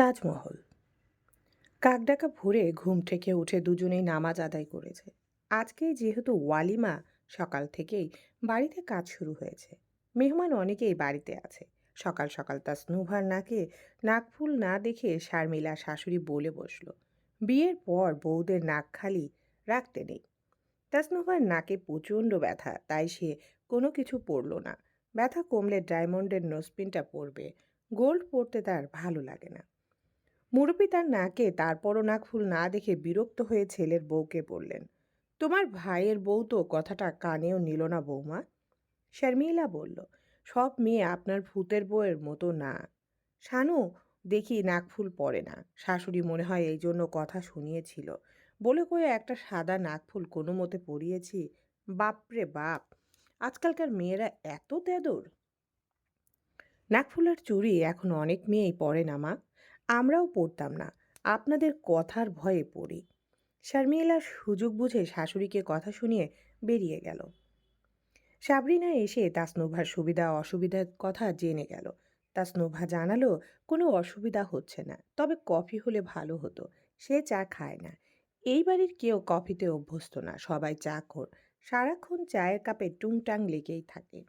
তাজমহল। কাকডাকা ভোরে ঘুম থেকে উঠে দুজনেই নামাজ আদায় করেছে। আজকে যেহেতু ওয়ালিমা সকাল থেকেই বাড়িতে কাজ শুরু হয়েছে। মেহমান অনেকেই বাড়িতে আছে। সকাল সকাল তা স্নুভার নাকে নাকফুল না দেখে শারমিলা শাশুড়ি বলে বসল, বিয়ের পর বউদের নাক খালি রাখতে নেই। তাসনুভার নাকে প্রচণ্ড ব্যথা, তাই সে কোনো কিছু পরল না। ব্যথা কমলে ডায়মন্ডের নোসপিনটা পরবে। গোল্ড পরতে তার ভালো লাগে না। মুরব্বী তার নাকে তারপরও নাকফুল না দেখে বিরক্ত হয়ে ছেলের বউকে বললেন, তোমার ভাইয়ের বউ তো কথাটা কানেও নিল না বৌমা। শর্মিলা বলল, সব মেয়ে আপনার ভূতের বউয়ের মতো না। শানু, দেখি নাকফুল পরে না। শাশুড়ি মনে হয় এই জন্য কথা শুনিয়েছিল। বলে কয়ে একটা সাদা নাকফুল কোনো মতে পরিয়েছি। বাপরে বাপ, আজকালকার মেয়েরা এত তেদর? নাকফুলের চুড়ি এখন অনেক মেয়েই পরে না মা। আমরাও পড়তাম না, আপনাদের কথার ভয়ে পড়ি। শারমিলার সুযোগ বুঝে শাশুড়িকে কথা শুনিয়ে বেরিয়ে গেল। সাবরিনা এসে তাসনুভার সুবিধা অসুবিধার কথা জেনে গেল। তাসনুভা জানালো, কোনো অসুবিধা হচ্ছে না, তবে কফি হলে ভালো হতো, সে চা খায় না। এই বাড়ির কেউ কফিতে অভ্যস্ত না, সবাই চা খোর। সারাক্ষণ চায়ের কাপে টুংটাং লেগেই থাকে।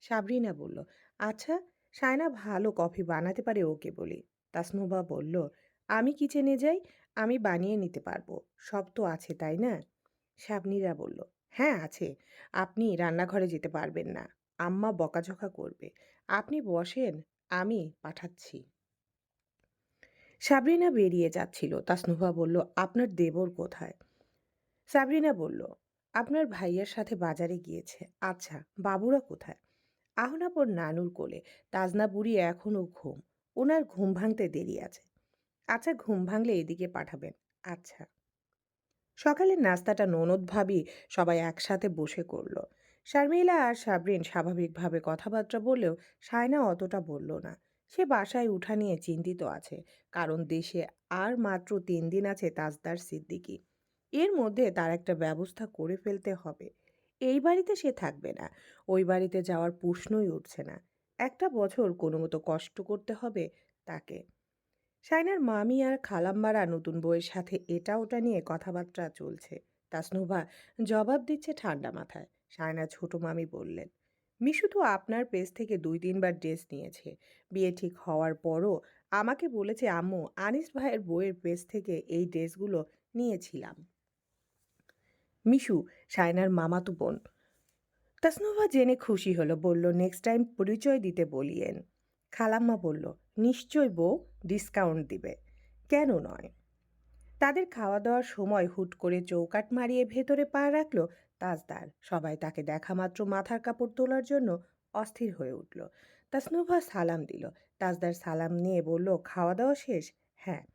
সাবরিনা বলল আচ্ছা সায়না ভালো কফি বানাতে পারে ওকে বলি। তাসনুভা বলল, আমি কিচেনে যাই, আমি বানিয়ে নিতে পারব। সব তো আছে, তাই না? শাবনীরা বলল হ্যাঁ আছে। আপনি রান্নাঘরে যেতে পারবেন না। আম্মা বকাঝকা করবে। আপনি বসেন, আমি পাঠাচ্ছি। সাবরিনা বেরিয়ে যাচ্ছিল। তাসনুভা বলল, আপনার দেবর কোথায়? সাবরিনা বলল, আপনার ভাইয়ের সাথে বাজারে গিয়েছে। আচ্ছা বাবুরা কোথায়? আহনাপর নানুর কোলে। তাজনা বুড়ি এখনও ঘুম। ওনার ঘুম ভাঙতে দেরি আছে। আচ্ছা ঘুম ভাঙলে এদিকে পাঠাবেন। আচ্ছা। সকালের নাস্তাটা ননদ ভাবি সবাই একসাথে বসে করল। শারমিলা আর সাবরিন স্বাভাবিকভাবে কথাবার্তা বললেও সায়না অতটা বলল না। সে বাসায় উঠা নিয়ে চিন্তিত আছে, কারণ দেশে আর মাত্র তিন দিন আছে তাজদার সিদ্দিকি। এর মধ্যে তার একটা ব্যবস্থা করে ফেলতে হবে। এই বাড়িতে সে থাকবে না। ওই বাড়িতে যাওয়ার প্রশ্নই উঠছে না। একটা বছর কোনো মতো কষ্ট করতে হবে তাকে। সাইনার মামি আর খালাম্মারা নতুন বইয়ের সাথে এটা ওটা নিয়ে কথাবার্তা চলছে। তাসনুভা জবাব দিচ্ছে ঠান্ডা মাথায়। সায়না ছোট মামি বললেন, মিশু তো আপনার পেজ থেকে দুই তিনবার ড্রেস নিয়েছে। বিয়ে ঠিক হওয়ার পরও আমাকে বলেছে, আম্মু, আনিস ভাইয়ের বইয়ের পেজ থেকে এই ড্রেসগুলো নিয়েছিলাম। মিশু সায়নার মামাতো বোন তাসনুভা জেনে খুশি হলো, বলল নেক্সট টাইম পরিচয় দিতে বলিয়েন। খালাম্মা বলল, নিশ্চয় বউ ডিসকাউন্ট দিবে। কেন নয়? তাদের খাওয়া দাওয়ার সময় হুট করে চৌকাট মারিয়ে ভেতরে পা রাখল তাজদার। সবাই তাকে দেখা মাত্র মাথার কাপড় তোলার জন্য অস্থির হয়ে উঠল। তাসনুভা সালাম দিল। তাজদার সালাম নিয়ে বলল খাওয়া দাওয়া শেষ? হ্যাঁ।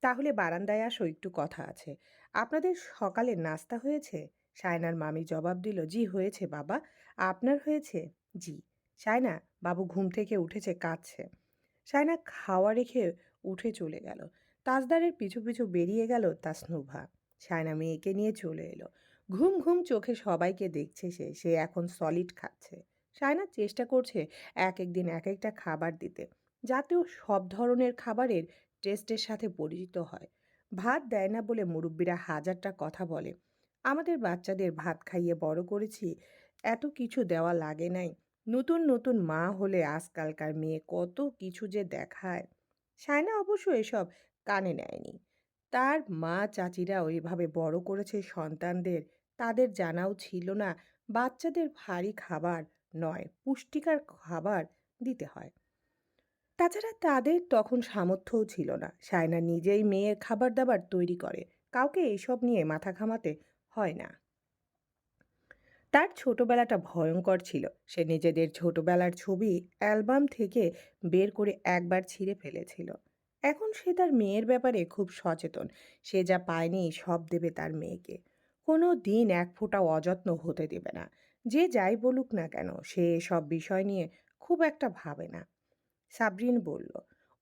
তাহলে বারান্দায় আসো, একটু কথা আছে। আপনাদের সকালে নাস্তা হয়েছে? সায়নার মামি জবাব দিল, জি, হয়েছে বাবা। আপনার হয়েছে? জি। সায়না বাবু ঘুম থেকে উঠেছে, কাঁদছে। সায়না খাওয়া রেখে উঠে চলে গেল। তাজদারের পিছু পিছু বেরিয়ে গেল তাসনুভা সায়না মেয়েকে নিয়ে চলে এলো। ঘুম ঘুম চোখে সবাইকে দেখছে সে সে এখন সলিড খাচ্ছে। সায়না চেষ্টা করছে এক একদিন এক একটা খাবার দিতে যাতেও সব ধরনের খাবারের টেস্টের সাথে পরিচিত হয়। ভাত দেয় না বলে মুরব্বীরা হাজারটা কথা বলে। আমাদের বাচ্চাদের ভাত খাইয়ে বড় করেছি, এত কিছু দেওয়া লাগে নাই। নতুন নতুন মা হলে আজকালকার মেয়ে কত কিছু যে দেখায়। সায়না অবশ্য এসব কানে নেয়নি। তার মা চাচিরা ওইভাবে বড় করেছে সন্তানদের, তাদের জানাও ছিল না, বাচ্চাদের ভারী খাবার নয়, পুষ্টিকর খাবার দিতে হয়। তাছাড়া তাদের তখন সামর্থ্যও ছিল না। সায়না নিজেই মেয়ের খাবার দাবার তৈরি করে। কাউকে এইসব নিয়ে মাথা ঘামাতে হয় না। তার ছোটবেলাটা ভয়ঙ্কর ছিল। সে নিজেদের ছোটবেলার ছবি অ্যালবাম থেকে বের করে একবার ছিঁড়ে ফেলেছিল। এখন সে তার মেয়ের ব্যাপারে খুব সচেতন। সে যা পায়নি সব দেবে তার মেয়েকে। কোনো দিন এক ফোঁটা অযত্ন হতে দেবে না। যে যাই বলুক না কেন, সে সব বিষয় নিয়ে খুব একটা ভাবে না। সাবরিন বলল,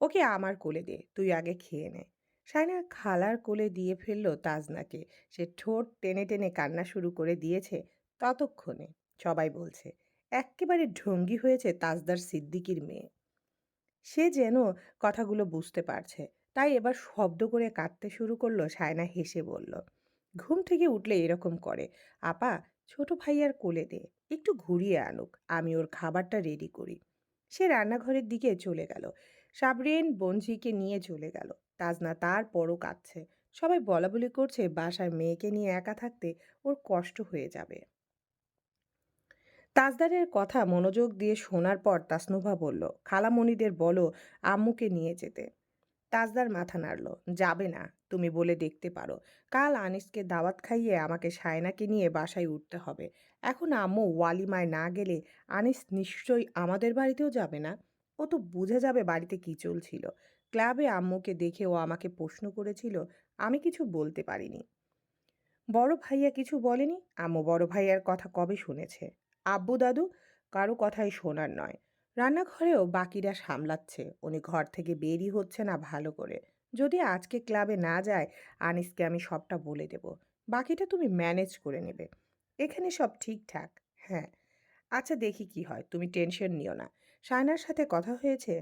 ওকে আমার কোলে দে, তুই আগে খেয়ে নে। সায়না খালার কোলে দিয়ে ফেলল তাজনাকে। সে ঠোঁট টেনে টেনে কান্না শুরু করে দিয়েছে ততক্ষণে। সবাই বলছে, এক্কেবারে ঢঙ্গি হয়েছে তাজদার সিদ্দিকির মেয়ে। সে যেন কথাগুলো বুঝতে পারছে। তাই এবার শব্দ করে কাঁদতে শুরু করল সায়না হেসে বলল, ঘুম থেকে উঠলে এরকম করে। আপা, ছোট ভাইয়ার কোলে দে। একটু ঘুরিয়ে আনুক। আমি ওর খাবারটা রেডি করি। সে রান্নাঘরের দিকে চলে গেল। সাবরিন বঞ্জিকে নিয়ে চলে গেল। তাজনা তার পরও কাঁদছে। সবাই বলাবলি করছে বাসায় মেয়েকে নিয়ে একা থাকতে ওর কষ্ট হয়ে যাবে। তাজদারের কথা মনোযোগ দিয়ে শোনার পর তাসনুভা বলল, খালামণিদের বলো আম্মুকে নিয়ে যেতে। তাজদার মাথা নাড়ল, যাবে না, তুমি বলে দেখতে পারো। কাল আনিসকে দাওয়াত খাইয়ে আমাকে সায়নাকে নিয়ে বাসায় উঠতে হবে। এখন আম্মু ওয়ালিমায় না গেলে আনিস নিশ্চয়ই আমাদের বাড়িতেও যাবে না? ও তো বুঝে যাবে বাড়িতে কি চলছিল। ক্লাবে আম্মুকে দেখে ও আমাকে প্রশ্ন করেছিল, আমি কিছু বলতে পারিনি। বড় ভাইয়া কিছু বলেনি? আম্মু, বড় ভাইয়ার কথা কবে শুনেছে? আব্বু, দাদু, কারও কথাই শোনার নয়। রান্নাঘরেও বাকিরা সামলাচ্ছে। উনি ঘর থেকে বেরই হচ্ছে না ভালো করে। যদি আজকে ক্লাবে না যায়, আনিসকে আমি সবটা বলে দেব। বাকিটা তুমি ম্যানেজ করে নেবে। এখানে সব ঠিকঠাক? হ্যাঁ। আচ্ছা দেখি কি হয়। তুমি টেনশন নিও না। সায়নার সাথে কথা হয়েছে,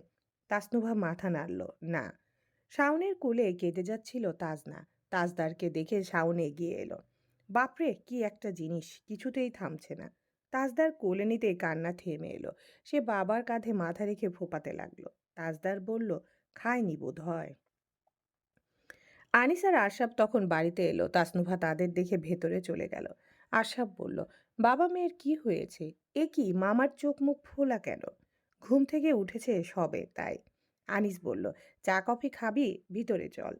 তাসনুভা মাথা নাড়ল, না। শাওনের কোলে কেঁদে যাচ্ছিল তাজনা, তাজদারকে দেখে শাওন এগিয়ে এলো, বাপরে, কি একটা জিনিস, কিছুতেই থামছে না। তাজদার কোলে নিতে কান্না থেমে এলো, সে বাবার কাঁধে মাথা রেখে ফোপাতে লাগল, তাজদার বলল, খায়নি বোধ হয় আনিস আর আশরাফ তখন বাড়িতে এলো, তাসনুভা তাদের দেখে ভেতরে চলে গেল, আশরাফ বলল, বাবা মেয়ের কি হয়েছে? এ কি, মামার চোখ মুখ ফোলা কেন? ঘুম থেকে উঠেছে সবে, তাই। আনিস বলল, চা, কফি খাবি? ভিতরে চল।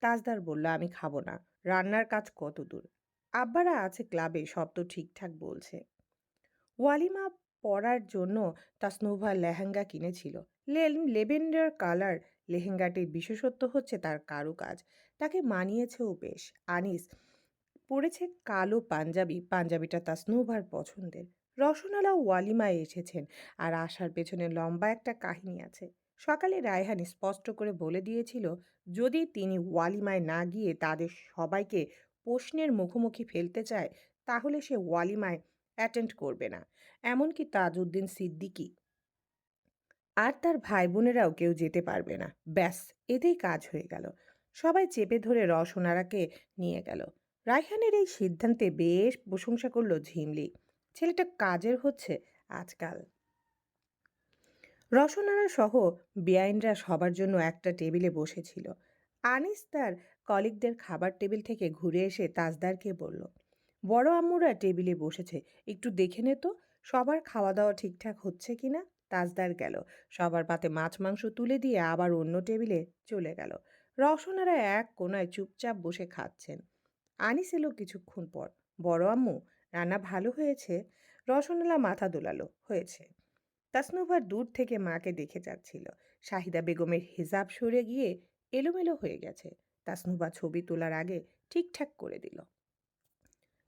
তাজদার বলল, আমি খাব না। রান্নার কাজ কত দূর? আব্বারা আছে ক্লাবে, সব তো ঠিকঠাক বলছে। ওয়ালিমা পরার জন্য তাসনুভা লেহেঙ্গা কিনেছিল। লেভেন্ডার কালার লেহেঙ্গাটির বিশেষত্ব হচ্ছে তার কারুকাজ। তাকে মানিয়েছেও বেশ। আনিস পরেছে কালো পাঞ্জাবি। পাঞ্জাবিটা তাসনুভার পছন্দের। রসনালা ওয়ালিমায় এসেছেন। আর আসার পেছনে লম্বা একটা কাহিনী আছে। সকালে রায়হান স্পষ্ট করে বলে দিয়েছিল, যদি তিনি ওয়ালিমায় না গিয়ে তাদের সবাইকে প্রশ্নের মুখোমুখি ফেলতে চায়, তাহলে সে ওয়ালিমায় অ্যাটেন্ড করবে না। এমনকি তাজউদ্দিন সিদ্দিকি। আর তার ভাই বোনেরাও কেউ যেতে পারবে না। ব্যাস, এতেই কাজ হয়ে গেল। সবাই চেপে ধরে রসনারাকে নিয়ে গেল। রায়হানের এই সিদ্ধান্তে বেশ প্রশংসা করল ঝিমলি। ছেলেটা কাজের হচ্ছে আজকাল। রসনারা সহ বেআইনরা সবার জন্য একটা টেবিলে বসেছিল। আনিস তার কলিগদের খাবার টেবিল থেকে ঘুরে এসে তাজদারকে বলল, বড় আম্মুরা টেবিলে বসেছে, একটু দেখে নে তো, সবার খাওয়া দাওয়া ঠিকঠাক হচ্ছে কি না তাজদার গেল। সবার পাতে মাছ মাংস তুলে দিয়ে আবার অন্য টেবিলে চলে গেল। রসনারা এক কোনায় চুপচাপ বসে খাচ্ছেন। আনিস এলো কিছুক্ষণ পর, বড় আম্মু রান্না ভালো হয়েছে রসনালা মাথা দোলালো, হয়েছে। তাসনুভার দূর থেকে মাকে দেখে যাচ্ছিল। শাহিদা বেগমের হিজাব সরে গিয়ে এলোমেলো হয়ে গেছে। তাসনুভা ছবি তোলার আগে ঠিকঠাক করে দিল।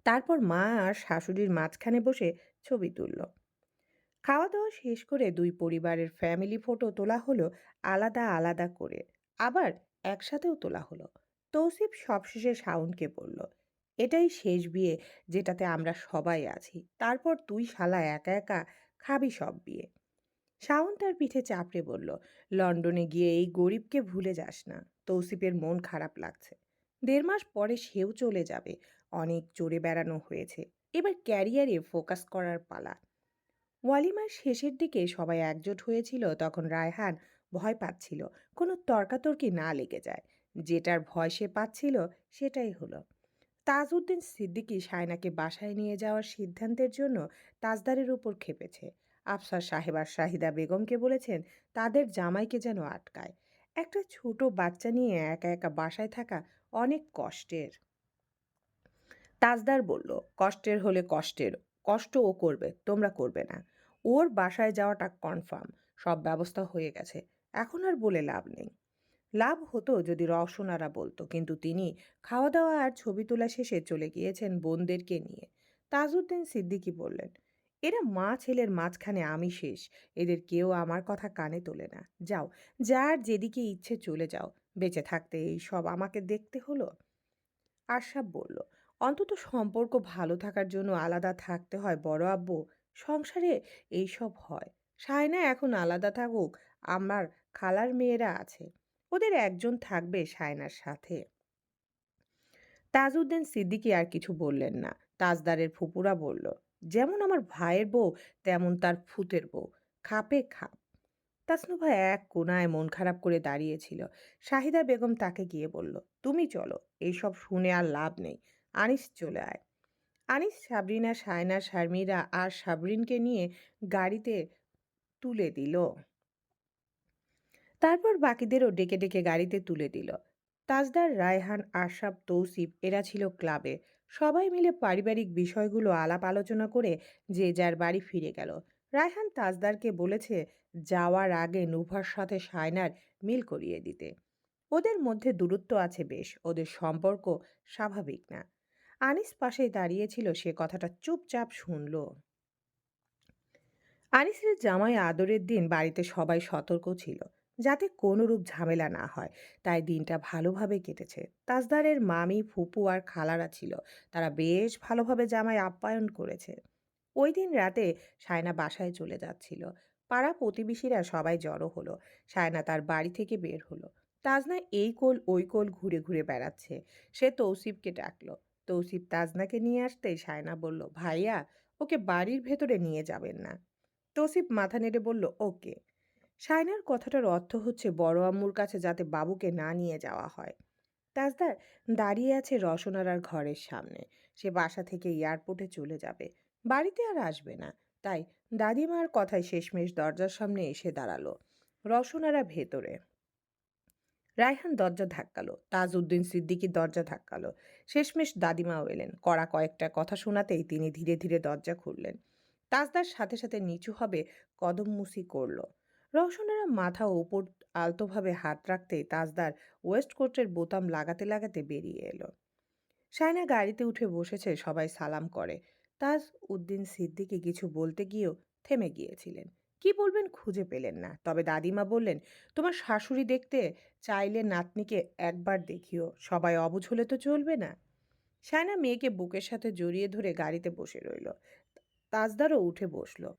তারপর মা আর শাশুড়ির মাঝখানে বসে ছবি তুলল। খাওয়া দাওয়া শেষ করে দুই পরিবারের ফ্যামিলি ফটো তোলা হলো আলাদা আলাদা করে। আবার একসাথেও তোলা হলো। তৌসিফ সবশেষে শাওনকে বলল এটাই শেষ বিয়ে যেটাতে আমরা সবাই আছি। তারপর তুই শালা একা একা খাবি সব বিয়ে। শাওন তার পিঠে চাপড়ে বলল, লন্ডনে গিয়ে এই গরিবকে ভুলে যাস না। তৌসিফের মন খারাপ লাগছে। দেড় মাস পরে সেও চলে যাবে। অনেক চড়ে বেড়ানো হয়েছে। এবার ক্যারিয়ারে ফোকাস করার পালা। ওয়ালিমার শেষের দিকে সবাই একজোট হয়েছিল, তখন রায়হান ভয় পাচ্ছিল। কোনো তর্কাতর্কি না লেগে যায়। যেটার ভয় সে পাচ্ছিল, সেটাই হলো। তাজউদ্দিন সিদ্দিকী সায়নাকে বাসায় নিয়ে যাওয়ার সিদ্ধান্তের জন্য তাজদারের উপর খেপেছে। আফসার সাহেব আর শাহিদা বেগমকে বলেছেন, তাদের জামাইকে যেন আটকায়। একটা ছোট বাচ্চা নিয়ে একা একা বাসায় থাকা অনেক কষ্টের। তাজদার বলল, কষ্টের হলে কষ্টের, কষ্ট ও করবে, তোমরা করবে না। ওর বাসায় যাওয়াটা কনফার্ম, সব ব্যবস্থা হয়ে গেছে। এখন আর বলে লাভ নেই। লাভ হতো যদি রওশনারা বলতো। কিন্তু তিনি খাওয়া দাওয়া আর ছবি তোলা শেষে চলে গিয়েছেন বোনদেরকে নিয়ে। তাজউদ্দিন সিদ্দিকি বললেন, এরা মা ছেলের মাঝখানে আমি শেষ। এদের কেউ আমার কথা কানে তোলে না। যাও, যার যেদিকে ইচ্ছে চলে যাও। বেঁচে থাকতে এই সব আমাকে দেখতে হলো? আশরাফ বলল, অন্তত সম্পর্ক ভালো থাকার জন্য আলাদা থাকতে হয় বড় আব্বু। সংসারে এইসব হয়। সায়না এখন আলাদা থাকুক। আমার খালার মেয়েরা আছে। ওদের একজন থাকবে সায়নার সাথে। তাজউদ্দিন সিদ্দিকি আর কিছু বললেন না। তাজদারের ফুপুরা বলল, যেমন আমার ভাইয়ের বউ, তেমন তার ফুতের বউ। খাপে খাপ। তাসনুভা এক কোনায় মন খারাপ করে দাঁড়িয়েছিল। শাহিদা বেগম তাকে গিয়ে বলল, তুমি চলো, এইসব শুনে আর লাভ নেই। আনিস চলে আয়। আনিস, সাবরিনা, সায়না, শারমিরা আর সাবরিনকে নিয়ে গাড়িতে তুলে দিল। তারপর বাকিদেরও ডেকে ডেকে গাড়িতে তুলে দিল। তাজদার, রায়হান, আশরাফ, তৌসিফ এরা ছিল ক্লাবে। সবাই মিলে পারিবারিক বিষয়গুলো আলাপ আলোচনা করে যে যার বাড়ি ফিরে গেল। রায়হান তাজদারকে বলেছে যাওয়ার আগে নুভার সাথে সায়নার মিল করিয়ে দিতে। ওদের মধ্যে দূরত্ব আছে বেশ, ওদের সম্পর্ক স্বাভাবিক না। আনিস পাশেই দাঁড়িয়েছিল, সে কথাটা চুপচাপ শুনল। আনিসের জামাই আদরের দিন বাড়িতে সবাই সতর্ক ছিল। যাতে কোনোরূপ ঝামেলা না হয়। তাই দিনটা ভালোভাবে কেটেছে। তাজদারের মামি, ফুপু আর খালারা ছিল। তারা বেশ ভালোভাবে জামাই আপ্যায়ন করেছে। ওই দিন রাতে সায়না বাসায় চলে যাচ্ছিল। পাড়া প্রতিবেশীরা সবাই জড়ো হলো। সায়না তার বাড়ি থেকে বের হলো। তাজনা এই কোল, ওই কোল ঘুরে ঘুরে বেড়াচ্ছে। সে তৌসিফকে ডাকলো। তৌসিফ তাজনাকে নিয়ে আসতেই সায়না বলল, ভাইয়া, ওকে বাড়ির ভেতরে নিয়ে যাবেন না। তৌসিফ মাথা নেড়ে বলল, ওকে। সায়নার কথাটার অর্থ হচ্ছে বড় আম্মুর কাছে যাতে বাবুকে না নিয়ে যাওয়া হয়। তাজদার দাঁড়িয়ে আছে রসনারার ঘরের সামনে। সে বাসা থেকে এয়ারপোর্টে চলে যাবে। বাড়িতে আর আসবে না। তাই দাদিমার কথায় শেষমেশ দরজার সামনে এসে দাঁড়াল রসনারা ভেতরে। রায়হান দরজা ধাক্কালো। তাজউদ্দিন সিদ্দিকী দরজা ধাক্কালো। শেষমেশ দাদিমাও এলেন। কড়া কয়েকটা কথা শোনাতেই তিনি ধীরে ধীরে দরজা খুললেন। তাজদার সাথে সাথে নিচু হবে কদমমুসি করল। রওশনেরা মাথা ওপর আলতোভাবে হাত রাখতেই তাজদার ওয়েস্টকোটের বোতাম লাগাতে লাগাতে বেরিয়ে এলো। সায়না গাড়িতে উঠে বসেছে, সবাই সালাম করে। তাজ উদ্দিন সিদ্দিকি কিছু বলতে গিয়েও থেমে গিয়েছিলেন। কি বলবেন খুঁজে পেলেন না। তবে দাদিমা বললেন, তোমার শাশুড়ি দেখতে চাইলে নাতনিকে একবার দেখিও। সবাই অবুঝ হলে তো চলবে না। সায়না মেয়েকে বুকের সাথে জড়িয়ে ধরে গাড়িতে বসে রইল। তাজদারও উঠে বসল।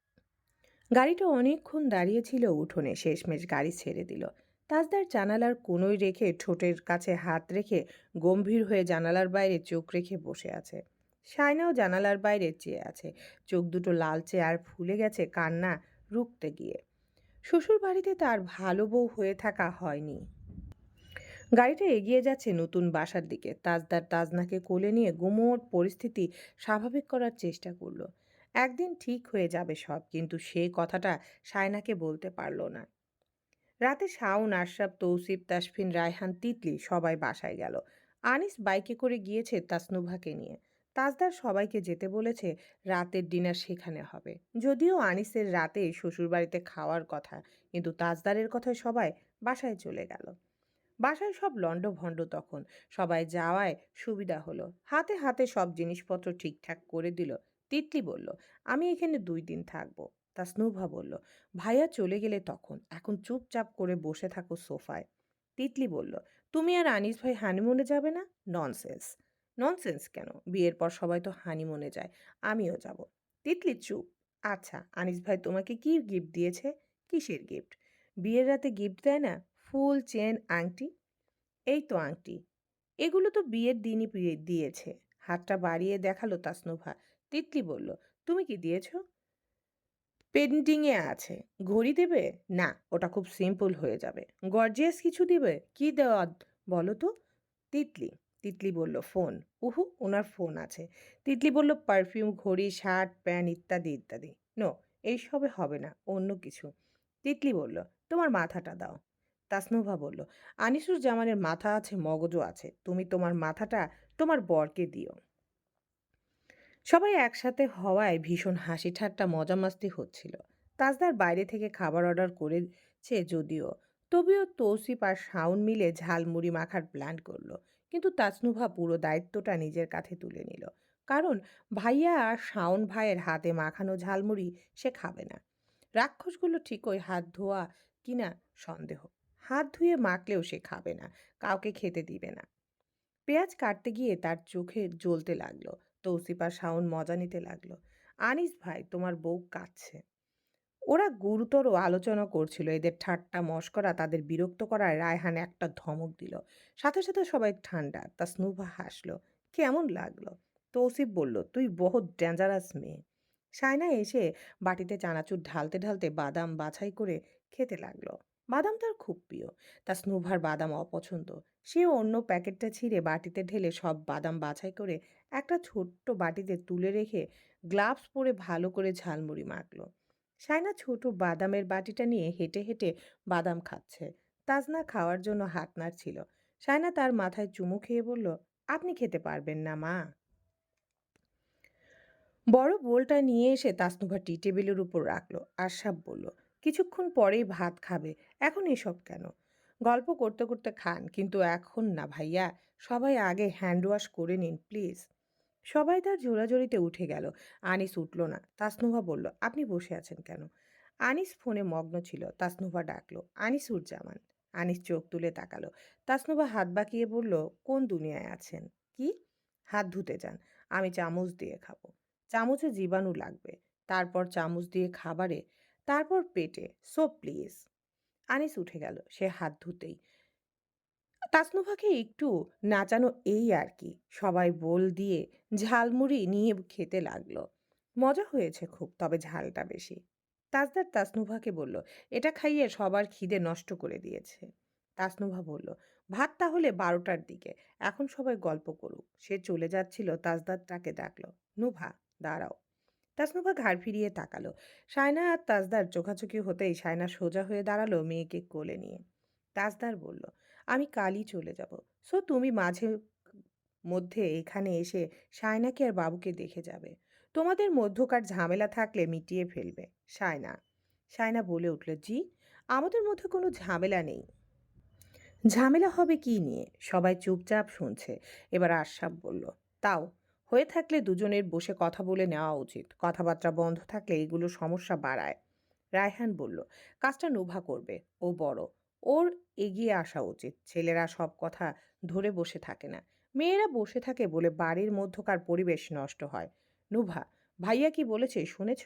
গাড়িটা অনেকক্ষণ দাঁড়িয়েছিল উঠোনে। শেষমেশ গাড়ি ছেড়ে দিল। তাজদার জানালার কোনোই রেখে ঠোঁটের কাছে হাত রেখে গম্ভীর হয়ে জানালার বাইরে চোখ রেখে বসে আছে। সায়নাও জানালার বাইরে চেয়ে আছে। চোখ দুটো লালচে আর ফুলে গেছে কান্না রুখতে গিয়ে। শ্বশুর বাড়িতে তার ভালো বউ হয়ে থাকা হয়নি। গাড়িটা এগিয়ে যাচ্ছে নতুন বাসার দিকে। তাজদার তাজনাকে কোলে নিয়ে গুমোট পরিস্থিতি স্বাভাবিক করার চেষ্টা করল। একদিন ঠিক হয়ে যাবে সব, কিন্তু সে কথাটা সায়নাকে বলতে পারল না। রাতে শাওন, আশরাফ, তৌসিফ, তাসফিন, রায়হান, তিতলি সবাই বাসায় গেল। আনিস বাইকে করে গিয়েছে তাসনুভাকে নিয়ে। তাজদার সবাইকে যেতে বলেছে রাতের ডিনার সেখানে হবে। যদিও আনিসের রাতে শ্বশুরবাড়িতে খাওয়ার কথা, কিন্তু তাজদারের কথায় সবাই বাসায় চলে গেল। বাসায় সব লণ্ডভণ্ড তখন। সবাই যাওয়ায় সুবিধা হলো। হাতে হাতে সব জিনিসপত্র ঠিকঠাক করে দিল। তিতলি বলল, আমি এখানে দুই দিন থাকব। তাসনুভা বলল, ভাইয়া চলে গেলে তখন? এখন চুপচাপ করে বসে থাকো সোফায়। তিতলি বলল, তুমি আর আনিস ভাই হানিমুনে যাবে না? ননসেন্স। ননসেন্স কেন? বিয়ের পর সবাই তো হানিমুনে যায়, আমিও যাব। তিতলি চুপ আচ্ছা আনিস ভাই তোমাকে কি গিফট দিয়েছে? কিসের গিফট? বিয়ের রাতে গিফট দেয় না? ফুল, চেন, আংটি? এই তো আংটি। এগুলো তো বিয়ের দিনই দিয়েছে। হাতটা বাড়িয়ে দেখাল তাসনুভা তিতলি বলল, তুমি কি দিয়েছ? পেন্টিংয়ে আছে। ঘড়ি দেবে? না, ওটা খুব সিম্পল হয়ে যাবে। গর্জিয়াস কিছু দিবে? কি দেওয়া বলো তো? তিতলি। তিতলি বলল, ফোন। উহু ওনার ফোন আছে। তিতলি বলল পারফিউম ঘড়ি, শার্ট, প্যান্ট ইত্যাদি ইত্যাদি। নো এইসবে হবে না, অন্য কিছু। তিতলি বলল, তোমার মাথাটা দাও। তাসনুভা বলল আনিসুর জামানের মাথা আছে, মগজও আছে। তুমি তোমার মাথাটা তোমার বরকে দিও। সবাই একসাথে হওয়ায় ভীষণ হাসি ঠাট্টা মজা মাস্তি হচ্ছিল। তাজদার বাইরে থেকে খাবার অর্ডার করেছে যদিও। তবেও তৌসিফ আর শাওন মিলে ঝালমুড়ি মাখার প্ল্যান করল। কিন্তু তাজনুভা পুরো দায়িত্বটা নিজের কাছে তুলে নিল। কারণ ভাইয়া আর শাওন ভাইয়ের হাতে মাখানো ঝালমুড়ি সে খাবে না। রাক্ষসগুলো ঠিকই হাত ধোয়া কিনা সন্দেহ। হাত ধুয়ে মাখলেও সে খাবে না, কাউকে খেতে দিবে না। পেঁয়াজ কাটতে গিয়ে তার চোখে জ্বলতে লাগল। তৌসিফ শাওন মজা নিতে লাগল। আনিস ভাই, তোমার বউ কাঁদছে। ওরা গুরুতর আলোচনা করছিল, এদের ঠাট্টা মশকরা তাদের বিরক্ত করায় রায়হান একটা ধমক দিল। সাথে সাথে সবাই ঠান্ডা, তা স্নুভা হাসলো, কেমন লাগল? তৌসিফ বলল, তুই বহুত ডেঞ্জারাস মেয়ে। সায়না এসে বাটিতে চানাচুর ঢালতে ঢালতে বাদাম বাছাই করে খেতে লাগল। বাদাম তার খুব প্রিয়। তা স্নুভার বাদাম অপছন্দ। সে অন্য প্যাকেটটা ছিঁড়ে বাটিতে ঢেলে সব বাদাম বাছাই করে একটা ছোট্ট বাটিতে তুলে রেখে গ্লাভস পরে ভালো করে ঝালমুড়ি মাখলো। সায়না ছোট বাদামের বাটিটা নিয়ে হেঁটে হেঁটে বাদাম খাচ্ছে। তাজনা খাওয়ার জন্য হাত নাড়ছিল। সায়না তার মাথায় চুমু খেয়ে বলল, আপনি খেতে পারবেন না, মা। বড় বোলটা নিয়ে এসে তাসনুভা টি টেবিলের উপর রাখল। আশাব বলল কিছুক্ষণ পরেই ভাত খাবে, এখন এসব কেন? গল্প করতে করতে খান, কিন্তু এখন না ভাইয়া, সবাই আগে হ্যান্ড ওয়াশ করে নিন প্লিজ সবাই তার জোরাজোরিতে উঠে গেল। আনিস উঠল না। তাসনুভা বলল, আপনি বসে আছেন কেন? আনিস ফোনে মগ্ন ছিল। তাসনুভা ডাকলো আনিসুজ্জামান আনিস চোখ তুলে তাকালো। তাসনুভা হাত বাঁকিয়ে বলল, কোন দুনিয়ায় আছেন? কি? হাত ধুতে যান, আমি চামচ দিয়ে খাব। চামচে জীবাণু লাগবে। তারপর চামচ দিয়ে খাবারে তারপর পেটে, সো প্লিজ। আনিস উঠে গেল, সে হাত ধুতেই। তাসনুভাকে একটু নাচানো এই আর কি, সবাই বোল দিয়ে ঝালমুড়ি নিয়ে খেতে লাগল। মজা হয়েছে খুব, তবে ঝালটা বেশি। তাজদার তাসনুভাকে বলল, এটা খাইয়ে সবার খিদে নষ্ট করে দিয়েছে। তাসনুভা বলল, ভাত তাহলে বারোটার দিকে, এখন সবাই গল্প করুক। সে চলে যাচ্ছিল তাজদার তাকে ডাকলো, নুভা, দাঁড়াও। তাসনুভা ঘাড় ফিরিয়ে তাকালো। সায়না আর তাজদার চোখাচোখি হতেই সায়না সোজা হয়ে দাঁড়াল মেয়েকে কোলে নিয়ে। তাজদার বলল, আমি কালই চলে যাব। সো তুমি মাঝে মধ্যে এখানে এসে সায়নাকে আর বাবুকে দেখে যাবে। তোমাদের মধ্যকার ঝামেলা থাকলে মিটিয়ে ফেলবে সায়না সায়না বলে উঠল, জি, আমাদের মধ্যে কোনো ঝামেলা নেই। ঝামেলা হবে কি নিয়ে? সবাই চুপচাপ শুনছে। এবার আশরাফ বলল, তাও হয়ে থাকলে দুজনের বসে কথা বলে নেওয়া উচিত। কথাবার্তা বন্ধ থাকলে এগুলো সমস্যা বাড়ায়। রায়হান বলল, কাজটা নোভা করবে। ও বড়। ওর এগিয়ে আসা উচিত। ছেলেরা সব কথা ধরে বসে থাকে না। মেয়েরা বসে থাকে বলে বাড়ির মধ্যকার পরিবেশ নষ্ট হয়। নুভা, ভাইয়া কি বলেছে শুনেছ?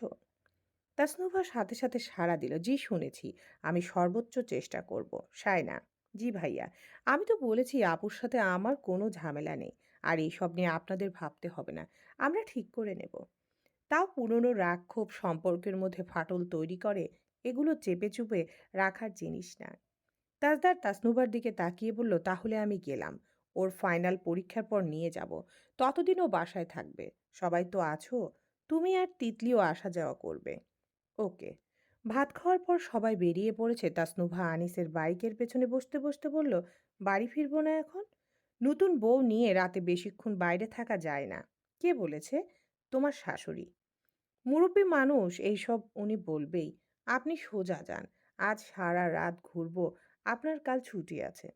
তাসনুভা সাথে সাথে সাড়া দিল, জি, শুনেছি। আমি সর্বোচ্চ চেষ্টা করব। সায়না, জি ভাইয়া, আমি তো বলেছি আপুর সাথে আমার কোনো ঝামেলা নেই। আর এইসব নিয়ে আপনাদের ভাবতে হবে না। আমরা ঠিক করে নেব। তাও পুরনো রাগ ক্ষোভ সম্পর্কের মধ্যে ফাটল তৈরি করে, এগুলো চেপে চুপে রাখার জিনিস না। তাজদার তাসনুবার দিকে তাকিয়ে বলল, তাহলে আমি গেলাম। ওর ফাইনাল পরীক্ষার পর নিয়ে যাব। ততদিন ও বাসায় থাকবে। সবাই তো আছো। তুমি আর তিতলিও আসা যাওয়া করবে। ওকে। ভাত খাওয়ার পর সবাই বেরিয়ে পড়েছে। তাসনুভা আনিসের বাইকের পেছনে বসতে বসতে বলল, বাড়ি ফিরবো না এখন? নতুন বউ নিয়ে রাতে বেশিক্ষণ বাইরে থাকা যায় না। কে বলেছে? তোমার শাশুড়ি। মুরব্বী মানুষ এইসব উনি বলবেই। আপনি সোজা যান। আজ সারা রাত ঘুরবো। আপনার কাল ছুটি আছে।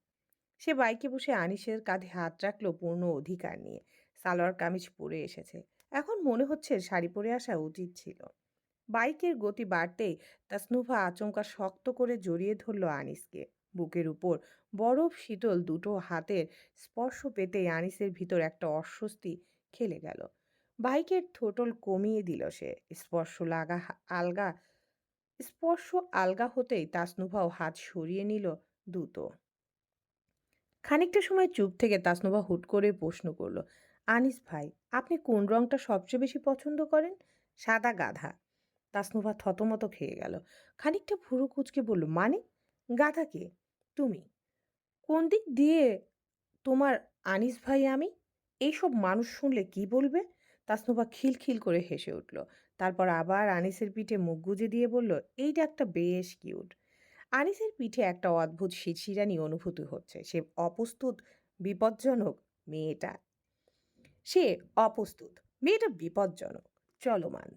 সে বাইকে বসে আনিসের কাঁধে হাত রাখল পূর্ণ অধিকার নিয়ে। সালোয়ার কামিজ পরে এসেছে। এখন মনে হচ্ছে শাড়ি পরে আসা উচিত ছিল। বাইকের গতি বাড়তেই তাসনুভা আচমকা শক্ত করে জড়িয়ে ধরল আনিসকে। বুকের উপর। বরফ শীতল দুটো হাতের স্পর্শ পেতেই আনিসের ভিতর একটা অস্বস্তি খেলে গেল। বাইকের থোটল কমিয়ে দিল সে। স্পর্শ লাগা আলগা, স্পর্শ আলগা হতেই তাসনুভাও হাত সরিয়ে নিল দ্রুত খানিকটা সময় চুপ থেকে তাসনুভা হুট করে প্রশ্ন করল, আনিস ভাই, আপনি কোন রংটা সবচেয়ে বেশি পছন্দ করেন? সাদা গাধা। তাসনুভা থতমত খেয়ে গেল। খানিকটা ভুরু কুচকে বলল মানে? গাধা কে? তুমি কোন দিক দিয়ে তোমার আনিস ভাই আমি, এইসব মানুষ শুনলে কি বলবে? তাসনুভা খিলখিল করে হেসে উঠল। তারপর আবার আনিসের পিঠে মুখ গুজে দিয়ে বলল, এইটা একটা বেশ কিউট। আনিসের পিঠে একটা অদ্ভুত শিরশিরানি অনুভূতি হচ্ছে। সে অপ্রস্তুত, বিপজ্জনক মেয়েটা। সে অপ্রস্তুত, মেয়েটা বিপজ্জনক, চলমান।